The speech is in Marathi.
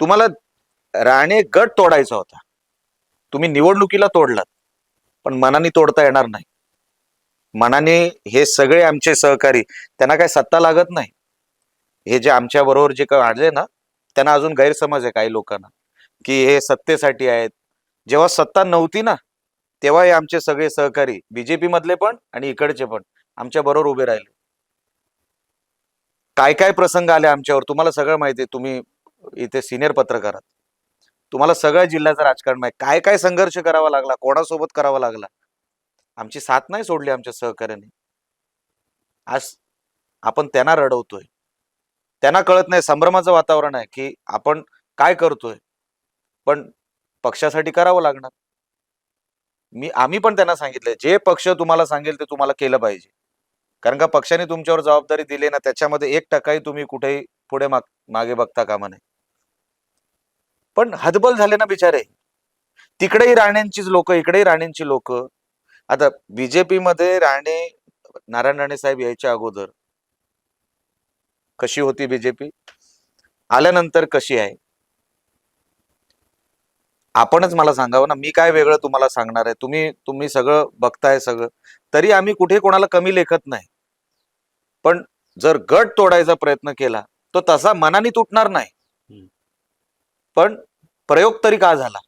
तुम्हाला राणे गट तोडायचा होता. तुम्ही निवडणुकीला तोडलात पण मनाने तोडता येणार नाही. मनाने हे सगळे आमचे सहकारी त्यांना काय सत्ता लागत नाही. हे जे आमच्या बरोबर जे काय आले ना त्यांना अजून गैरसमज आहे काही लोकांना की हे सत्तेसाठी आहेत. जेव्हा सत्ता नव्हती ना तेव्हा हे आमचे सगळे सहकारी बीजेपी मधले पण आणि इकडचे पण आमच्या बरोबर उभे राहिले. काय काय प्रसंग आले आमच्यावर तुम्हाला सगळं माहिती आहे. तुम्ही इथे सिनियर पत्रकार आहात. तुम्हाला सगळ्या जिल्ह्याचं राजकारण माहिती. काय काय संघर्ष करावा लागला? कोणासोबत करावा लागला? आमची साथ नाही सोडली आमच्या सहकार्याने. आज आपण त्यांना रडवतोय. त्यांना कळत नाही संभ्रमाचं वातावरण आहे की आपण काय करतोय. पण पक्षासाठी करावं लागणार. मी आम्ही पण त्यांना सांगितलंय. जे पक्ष तुम्हाला सांगेल ते तुम्हाला केलं पाहिजे. कारण का पक्षाने तुमच्यावर जबाबदारी दिली ना त्याच्यामध्ये एक टक्काही तुम्ही कुठेही पुढे माग मागे बघता कामा नये. पण हदबल झाले ना बिचारे. तिकडेही राण्यांचीच लोक इकडेही राणेंची लोक. आता बीजेपी मध्ये राणे नारायण राणे साहेब यायच्या अगोदर. कशी होती बीजेपी? आल्यानंतर कशी आहे? आपणच मला सांगावं ना मी काय वेगळं तुम्हाला सांगणार आहे? तुम्ही तुम्ही सगळं बघताय सगळं. तरी आम्ही कुठे कोणाला कमी लेखत नाही. पण जर गट तोडायचा प्रयत्न केला तो तसा मनाने तुटणार नाही. पण प्रयोग तरी का झाला?